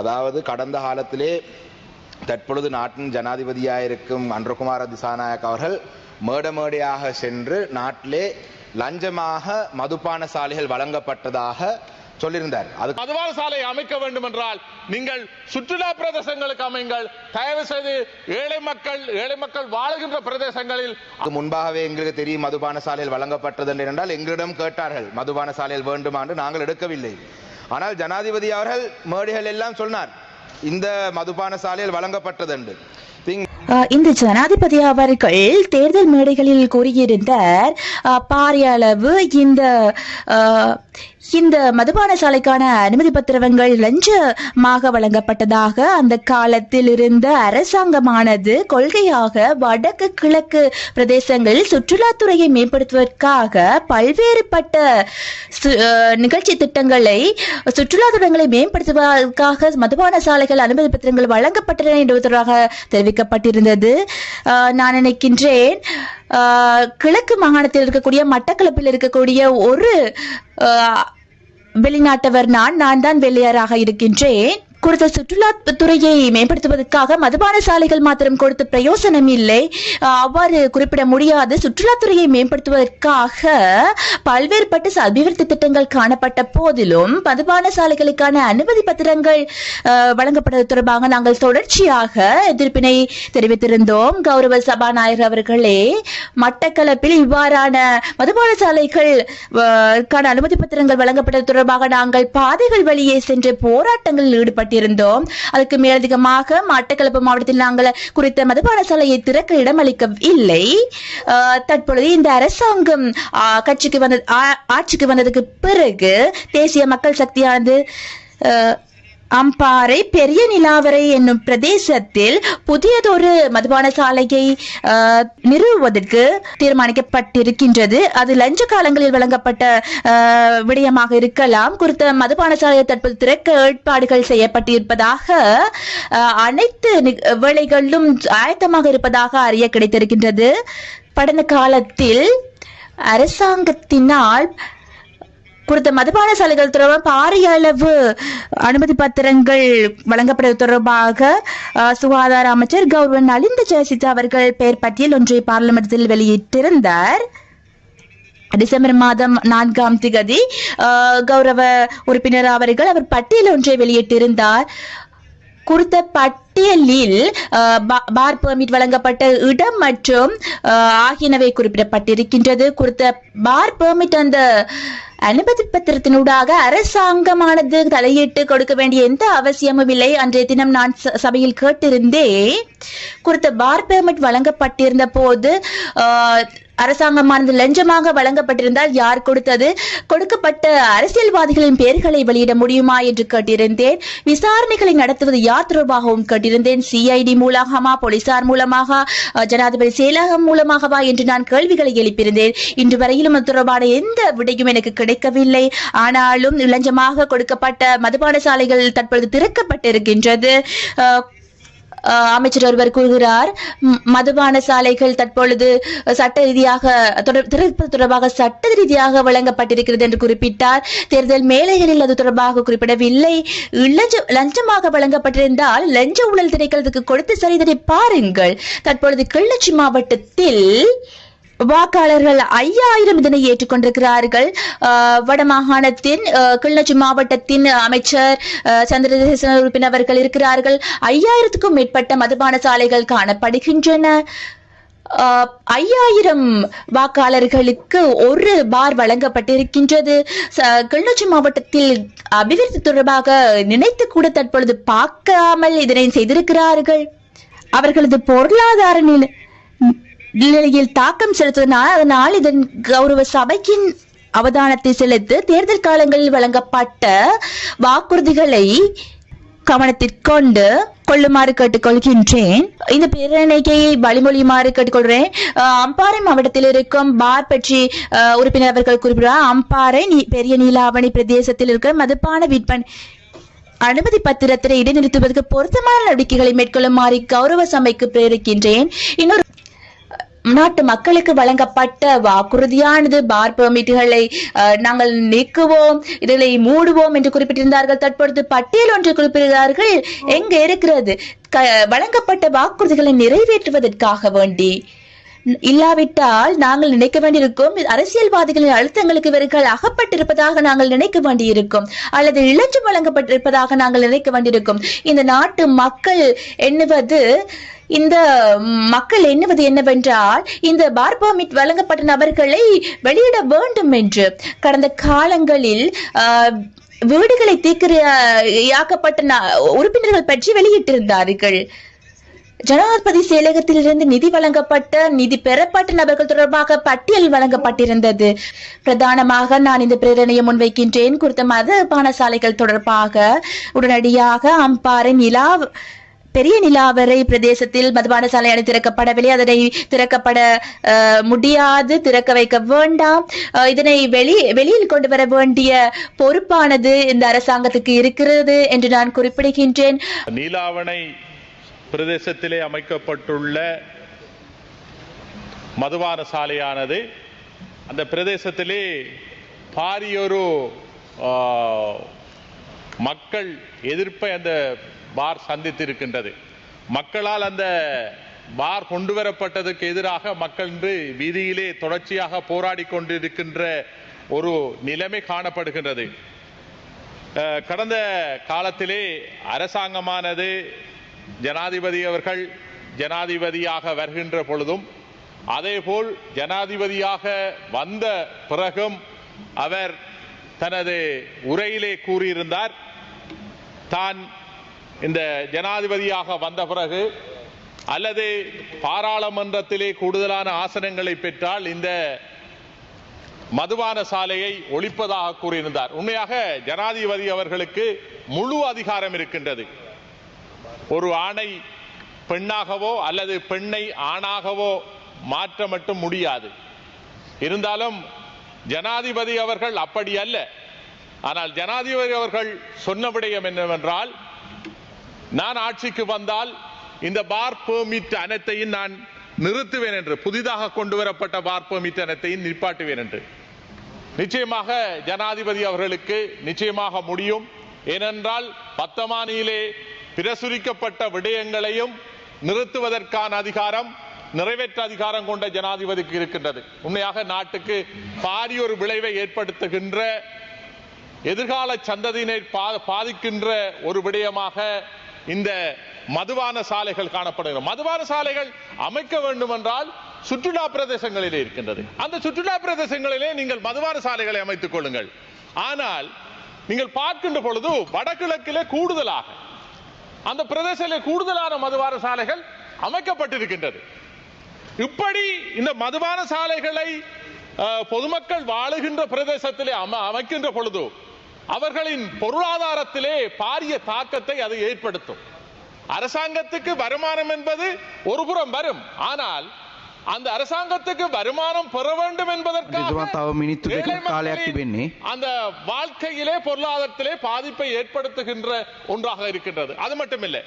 அதாவது கடந்த காலத்திலே தற்பொழுது நாட்டின் ஜனாதிபதியாக இருக்கும் அன்றகுமார திசாநாயக் அவர்கள் மேட மேடையாக சென்று நாட்டிலே லஞ்சமாக மதுபான சாலைகள் வழங்கப்பட்டதாக சொல்லியிருந்தார். அது மதுபான சாலை அமைக்க வேண்டும் என்றால் நீங்கள் சுற்றுலா பிரதேசங்களுக்கு அமைங்கள் தயவு செய்து ஏழை மக்கள் ஏழை மக்கள் வாழுகின்ற பிரதேசங்களில் முன்பாகவே எங்களுக்கு தெரியும் மதுபான சாலைகள் வழங்கப்பட்டது என்று என்றால் எங்களிடம் கேட்டார்கள் மதுபான சாலைகள் வேண்டுமா என்று நாங்கள் எடுக்கவில்லை. ஆனால் ஜனாதிபதி அவர்கள் மேடைகள் எல்லாம் சொன்னார் இந்த மதுபான சாலையில் வழங்கப்பட்டது என்று இந்த ஜனாதிபதி அவர்கள் தேர்தல் மேடைகளில் கூறியிருந்தார் அஹ் பாரிய அளவு இந்த இந்த மதுபான சாலைக்கான அனுமதி பத்திரங்கள் லஞ்சமாக வழங்கப்பட்டதாக அந்த காலத்தில் இருந்த அரசாங்கமானது கொள்கையாக வடக்கு கிழக்கு பிரதேசங்களில் சுற்றுலாத்துறையை மேம்படுத்துவதற்காக பல்வேறுபட்ட சு- நிகழ்ச்சி திட்டங்களை சுற்றுலாத்துறைகளை மேம்படுத்துவதற்காக மதுபான சாலைகள் அனுமதி பத்திரங்கள் வழங்கப்பட்டன என்பதாக தெரிவிக்கப்பட்டிருந்தது. நான் நினைக்கின்றேன் கிழக்கு மாகாணத்தில் இருக்கக்கூடிய மட்டக்களப்பில் இருக்கக்கூடிய ஒரு வெளிநாட்டவர் நான் நான் தான் வெள்ளையராக இருக்கின்றேன். குறித்த சுற்றுலாத்துறையை மேம்படுத்துவதற்காக மதுபான சாலைகள் மாத்திரம் கொடுத்த பிரயோசனம் இல்லை. அவ்வாறு குறிப்பிட முடியாது. சுற்றுலாத்துறையை மேம்படுத்துவதற்காக பல்வேறுபட்ட பட்டு அபிவிருத்தி திட்டங்கள் காணப்பட்ட போதிலும் மதுபான சாலைகளுக்கான அனுமதி பத்திரங்கள் வழங்கப்படுவது வழங்கப்பட்டது தொடர்பாக நாங்கள் தொடர்ச்சியாக எதிர்ப்பினை தெரிவித்திருந்தோம். கௌரவ சபாநாயகர் அவர்களே மட்டக்களப்பில் இவ்வாறான மதுபான சாலைகள் அனுமதி பத்திரங்கள் வழங்கப்பட்டது தொடர்பாக நாங்கள் பாதைகள் வழியே சென்று போராட்டங்களில் ஈடுபட்டிருந்தோம் அதுக்கு மேலதிகமாக மட்டக்களப்பு மாவட்டத்தில் நாங்கள் குறித்த மதுபான பாடசாலையை திறக்க இடமளிக்கவில்லை அஹ், தற்பொழுது இந்த அரசாங்கம் ஆஹ், கட்சிக்கு வந்த ஆட்சிக்கு வந்ததுக்கு பிறகு தேசிய மக்கள் சக்தியானது அஹ், அம்பாறை பெரிய நிலாவரை என்னும் பிரதேசத்தில் புதியதொரு மதுபான சாலையை நிறுவுவதற்கு தீர்மானிக்கப்பட்டிருக்கின்றது. அது லஞ்ச காலங்களில் வழங்கப்பட்ட விடயமாக இருக்கலாம். குறித்த மதுபான சாலையை தற்போது திறக்க ஏற்பாடுகள் செய்யப்பட்டிருப்பதாக அனைத்து வேலைகளிலும் ஆயத்தமாக இருப்பதாக அறிய கிடைத்திருக்கின்றது. கடந்த காலத்தில் அரசாங்கத்தினால் குறித்த மதுபான சாலைகள் தொடர்பாக பாரிய அளவு அனுமதி பத்திரங்கள் வழங்கப்படுவது தொடர்பாக சுகாதார அமைச்சர் கௌரவ நலிந்த ஜெயசித் அவர்கள் பெயர் பட்டியல் ஒன்றை பார்லிமெண்டத்தில் வெளியிட்டிருந்தார். டிசம்பர் மாதம் நான்காம் திகதி கௌரவ உறுப்பினர் அவர்கள் அவர் பட்டியல் ஒன்றை வெளியிட்டிருந்தார். குறித்த பட்டியலில் அஹ், பார் பெர்மிட் வழங்கப்பட்ட இடம் மற்றும் ஆகியனவை குறிப்பிடப்பட்டிருக்கின்றது. குறித்த பார் பெர்மிட் அந்த அனுமதி பத்திரத்தினூடாக அரசாங்கமானது தலையிட்டு கொடுக்க வேண்டிய எந்த அவசியமும் இல்லை. அன்றைய தினம் நான் ச- சபையில் கேட்டிருந்தே குறித்த பார் பெர்மிட் வழங்கப்பட்டிருந்த போது ஆஹ் அரசாங்கமானது லஞ்சமாக வழங்கப்பட்டிருந்தால் யார் கொடுத்தது? கொடுக்கப்பட்ட அரசியல்வாதிகளின் பெயர்களை வெளியிட முடியுமா என்று கேட்டிருந்தேன். விசாரணைகளை நடத்துவது யார் தொடர்பாகவும் கேட்டிருந்தேன். சிஐடி மூலமா போலீசார் மூலமாக ஜனாதிபதி செயலகம் மூலமாகவா என்று நான் கேள்விகளை எழுப்பியிருந்தேன். இன்று வரையிலும் அது தொடர்பான எந்த விடையும் எனக்கு கிடைக்கவில்லை. ஆனாலும் லஞ்சமாக கொடுக்கப்பட்ட மதுபான சாலைகள் தற்பொழுது திறக்கப்பட்டிருக்கின்றது. அஹ் அமைச்சர் ஒருவர் கூறுகிறார் மதுபான சாலைகள் தற்பொழுது சட்ட ரீதியாக திறப்பது தொடர்பாக சட்ட ரீதியாக வழங்கப்பட்டிருக்கிறது என்று குறிப்பிட்டார். தேர்தல் மேலைகளில் அது தொடர்பாக குறிப்பிடவில்லை. லஞ்சமாக வழங்கப்பட்டிருந்தால் லஞ்ச ஊழல் திணைக்களத்துக்கு கொடுத்து சரிதனை பாருங்கள். தற்பொழுது கிள்ளச்சி மாவட்டத்தில் வாக்காளர்கள் ஐயாயிரம் இதனை ஏற்றுக்கொண்டிருக்கிறார்கள். வடமாகாணத்தின் கிளிநொச்சி மாவட்டத்தின் அமைச்சர் அஹ், சந்திரசேகர உறுப்பினர் அவர்கள் இருக்கிறார்கள். ஐயாயிரத்துக்கும் மேற்பட்ட மதுபான சாலைகள் காணப்படுகின்றன. அஹ், ஐயாயிரம் வாக்காளர்களுக்கு ஒரு பார் வழங்கப்பட்டிருக்கின்றது. கிளிநொச்சி மாவட்டத்தில் அபிவிருத்தி தொடர்பாக நினைத்து கூட தற்பொழுது பார்க்காமல் இதனை செய்திருக்கிறார்கள். அவர்களது பொருளாதார நிலை நிலையில் தாக்கம் செலுத்துவதனால் அதனால் இதன் கௌரவ சபைக்கின் அவதானத்தை செலுத்து தேர்தல் காலங்களில் வழங்கப்பட்ட வாக்குறுதிகளை கவனத்திற்கொண்டு கொள்ளுமாறு கேட்டுக்கொள்கின்றேன். இந்த பேரணிக்கையை வழிமொழியுமாறு கேட்டுக்கொள்கிறேன். அம்பாறை மாவட்டத்தில் இருக்கும் பார் பற்றி உறுப்பினர் அவர்கள் குறிப்பிடுவார் அம்பாறை பெரிய நீலாவணி பிரதேசத்தில் இருக்கிற மதுபான விற்பனை அனுமதி பத்திரத்தை இடைநிறுத்துவதற்கு பொருத்தமான நடவடிக்கைகளை மேற்கொள்ளுமாறு கௌரவ சபைக்கு பிரேரிக்கின்றேன். இன்னொரு நாட்டு மக்களுக்கு வழங்கப்பட்ட வாக்குறுதியானது பார் பெர்மிட்டுகளை அஹ், நாங்கள் நீக்குவோம் இதனை மூடுவோம் என்று குறிப்பிட்டிருந்தார்கள். தற்பொழுது பட்டியல் ஒன்று குறிப்பிடுகிறார்கள் எங்க இருக்கிறது? வழங்கப்பட்ட வாக்குறுதிகளை நிறைவேற்றுவதற்காக வேண்டி. இல்லாவிட்டால் நாங்கள் நினைக்க வேண்டியிருக்கும். அரசியல்வாதிகளின் அழுத்தங்களுக்கு இவர்கள் அகப்பட்டிருப்பதாக நாங்கள் நினைக்க வேண்டியிருக்கும். அல்லது இளஞ்சம் வழங்கப்பட்டிருப்பதாக நாங்கள் நினைக்க வேண்டியிருக்கும். இந்த நாட்டு மக்கள் எண்ணுவது இந்த மக்கள் எண்ணுவது என்னவென்றால் இந்த பார் வழங்கப்பட்ட நபர்களை வெளியிட வேண்டும் என்று. கடந்த காலங்களில் வீடுகளை தீக்கிரையாக்கப்பட்ட ந- உறுப்பினர்கள் பற்றி வெளியிட்டிருந்தார்கள். ஜனாதிபதி செயலகத்திலிருந்து நிதி வழங்கப்பட்ட நிதி பெறப்பட்ட நபர்கள் தொடர்பாக பட்டியல் வழங்கப்பட்டிருந்தது. பிரதானமாக நான் இந்த பிரேரணையை முன்வைக்கின்றேன். குறித்த மத பானசாலைகள் தொடர்பாக உடனடியாக அம்பாறை நிலா பெரிய நிலாவரை பிரதேசத்தில் மதுபான சாலை அணை திறக்கப்படவில்லை. அதனை திறக்கப்பட முடியாது. திறக்க வைக்க வேண்டாம். இதனை வெளி வெளியில் கொண்டு வர வேண்டிய பொறுப்பானது இந்த அரசாங்கத்துக்கு இருக்கிறது என்று நான் குறிப்பிடுகின்றேன். நீலாவணை பிரதேசத்திலே அமைக்கப்பட்டுள்ள மதுபான சாலையானது அந்த பிரதேசத்திலே பாரியொரு மக்கள் எதிர்ப்பை அந்த பார் சந்தித்திருக்கின்றது. மக்களால் அந்த பார் கொண்டு வரப்பட்டதுக்கு எதிராக மக்கள் இன்று வீதியிலே தொடர்ச்சியாக போராடி கொண்டிருக்கின்ற ஒரு நிலைமை காணப்படுகின்றது. கடந்த காலத்திலே அரசாங்கமானது ஜனாதிபதி அவர்கள் ஜனாதிபதியாக வருகின்ற பொழுதும் அதேபோல் ஜனாதிபதியாக வந்த பிறகும் அவர் தனது உரையிலே கூறியிருந்தார் தான் இந்த ஜனாதிபதியாக வந்த பிறகு அல்லது பாராளுமன்றத்திலே கூடுதலான ஆசனங்களை பெற்றால் இந்த மதுபான சாலையை ஒழிப்பதாக கூறியிருந்தார். உண்மையாக ஜனாதிபதி அவர்களுக்கு முழு அதிகாரம் இருக்கின்றது. ஒரு ஆணை பெண்ணாகவோ அல்லது பெண்ணை ஆணாகவோ மாற்ற மட்டும் முடியாது. இருந்தாலும் ஜனாதிபதி அவர்கள் அப்படி அல்ல. ஆனால் ஜனாதிபதி அவர்கள் சொன்ன விடயம் என்னவென்றால் நான் ஆட்சிக்கு வந்தால் இந்த பார் பெர்மிட் அனைத்தையும் நான் நிறுத்துவேன் என்று புதிதாக கொண்டு வரப்பட்ட பார் பெர்மிட் அனைத்தையும் நிப்பாட்டுவேன் என்று. நிச்சயமாக ஜனாதிபதி அவர்களுக்கு நிச்சயமாக முடியும். ஏனென்றால் பத்தமானியிலே பிரசுரிக்கப்பட்ட விடயங்களையும் நிறுத்துவதற்கான அதிகாரம் நிறைவேற்ற அதிகாரம் கொண்ட ஜனாதிபதிக்கு இருக்கின்றது. உண்மையாக நாட்டுக்கு பாரியொரு விளைவை ஏற்படுத்துகின்ற எதிர்கால சந்ததியினை பா- பாதிக்கின்ற ஒரு விடயமாக இந்த மதுவான சாலைகள் காணப்படுகின்றன. மதுவான சாலைகள் அமைக்க வேண்டும் என்றால் சுற்றுலா பிரதேசங்களிலே இருக்கின்றது. அந்த சுற்றுலா பிரதேசங்களிலே நீங்கள் மதுவான சாலைகளை அமைத்துக் கொள்ளுங்கள். ஆனால் நீங்கள் பார்க்கின்ற பொழுது வடகிழக்கிலே கூடுதலாக அந்த பிரதேசத்திலே கூடுதலான மதுவார சாலைகள் அமைக்கப்பட்டிருக்கின்றது. இப்படி இந்த மதுபான சாலைகளை பொதுமக்கள் வாழுகின்ற பிரதேசத்திலே அம- அமைக்கின்ற பொழுது அவர்களின் பொருளாதாரத்திலே பாரிய தாக்கத்தை அது ஏற்படுத்தும். அரசாங்கத்துக்கு வருமானம் என்பது ஒரு புறம் வரும். ஆனால் அந்த அரசாங்கத்துக்கு வருமானம் பெற வேண்டும் என்பதற்காக அந்த வாழ்க்கையிலே பொருளாதாரத்திலே பாதிப்பை ஏற்படுத்துகின்ற ஒன்றாக இருக்கின்றது. அது மட்டுமில்லை.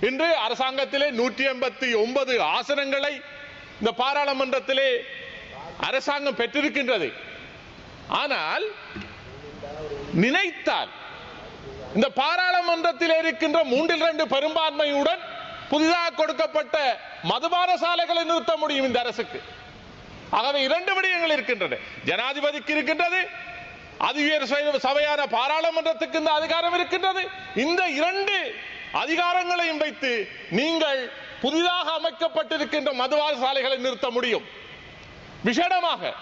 இன்று அரசாங்கத்திலே நூற்றி எண்பத்தி ஒன்பது ஆசனங்களை இந்த பாராளுமன்றத்திலே அரசாங்கம் பெற்றிருக்கின்றது. ஆனால் நினைத்தால் இந்த பாராளுமன்றத்தில் இருக்கின்ற மூன்றில் இரண்டு பெரும்பான்மையுடன் புதிதாக கொடுக்கப்பட்ட மதுபான சாலைகளை நிறுத்த முடியும் இந்த அரசுக்கு. ஆகவே இரண்டு விடயங்கள் இருக்கின்றன. ஜனாதிபதிக்கு இருக்கின்றது அதிவேறு சபையான பாராளுமன்றத்துக்கு இந்த அதிகாரம் இருக்கின்றது. இந்த இரண்டு அதிகாரங்களையும் வைத்து நீங்கள் புதிதாக அமைக்கப்பட்டிருக்கின்ற மதுபான சாலைகளை நிறுத்த முடியும். விசேடமாக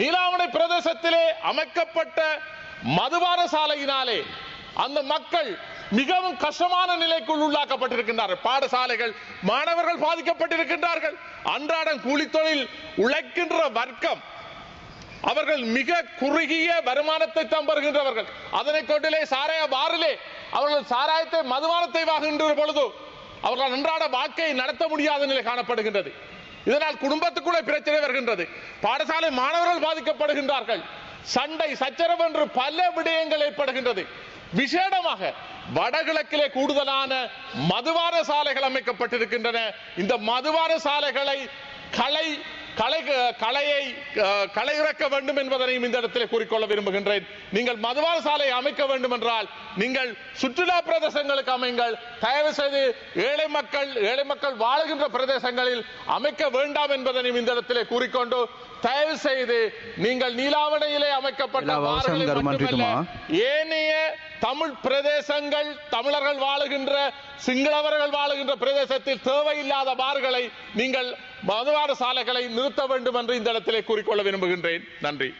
நீலாவணை பிரதேசத்திலே அமைக்கப்பட்ட மதுபான சாலையினாலே அந்த மக்கள் மிகவும் கஷ்டமான நிலைக்குள் உள்ளாக்கப்பட்டிருக்கின்றார்கள். பாடசாலைகள் மாணவர்கள் பாதிக்கப்பட்டிருக்கின்றார்கள். அன்றாடம் கூலித்தொழில் உழைக்கின்ற வர்க்கம் அவர்கள் மிக குறுகிய வருமானத்தை தான் பெறுகின்றவர்கள். அதனை கொண்டிலே சாராய பாரிலே அவர்கள் சாராயத்தை மதுபானத்தை வாங்குகின்ற பொழுது அவர்கள் அன்றாட வாழ்க்கையை நடத்த முடியாத நிலை காணப்படுகின்றது. இதனால் குடும்பத்துக்குள்ளே பிரச்சனை வருகின்றது. பாடசாலை மாணவர்கள் பாதிக்கப்படுகின்றார்கள். சண்டை சச்சரவு என்று பல விடயங்கள் ஏற்படுகின்றது. விசேடமாக வடகிழக்கிலே கூடுதலான மதுபான சாலைகள் அமைக்கப்பட்டிருக்கின்றன. இந்த மதுபான சாலைகளை களை களை களையை அஹ், களை இறக்க வேண்டும் என்பதனையும் இந்த இடத்திலே கூறிக்கொள்ள விரும்புகின்றேன். நீங்கள் மதுபான சாலை அமைக்க வேண்டும் என்றால் நீங்கள் சுற்றுலா பிரதேசங்களுக்கு அமைங்கள். தயவு செய்து ஏழை மக்கள் ஏழை மக்கள் வாழுகின்ற பிரதேசங்களில் அமைக்க வேண்டாம் என்பதனையும் இந்த இடத்திலே கூறிக்கொண்டு தயவு செய்து நீங்கள் நீலாவணையிலே அமைக்கப்பட்ட? ஏனைய தமிழ் பிரதேசங்கள் தமிழர்கள் வாழுகின்ற சிங்களவர்கள் வாழுகின்ற பிரதேசத்தில் தேவையில்லாத பார்களை நீங்கள் மதுவார சாலைகளை நிறுத்த வேண்டும் என்று இந்த இடத்திலே கூறிக்கொள்ள விரும்புகின்றேன். நன்றி.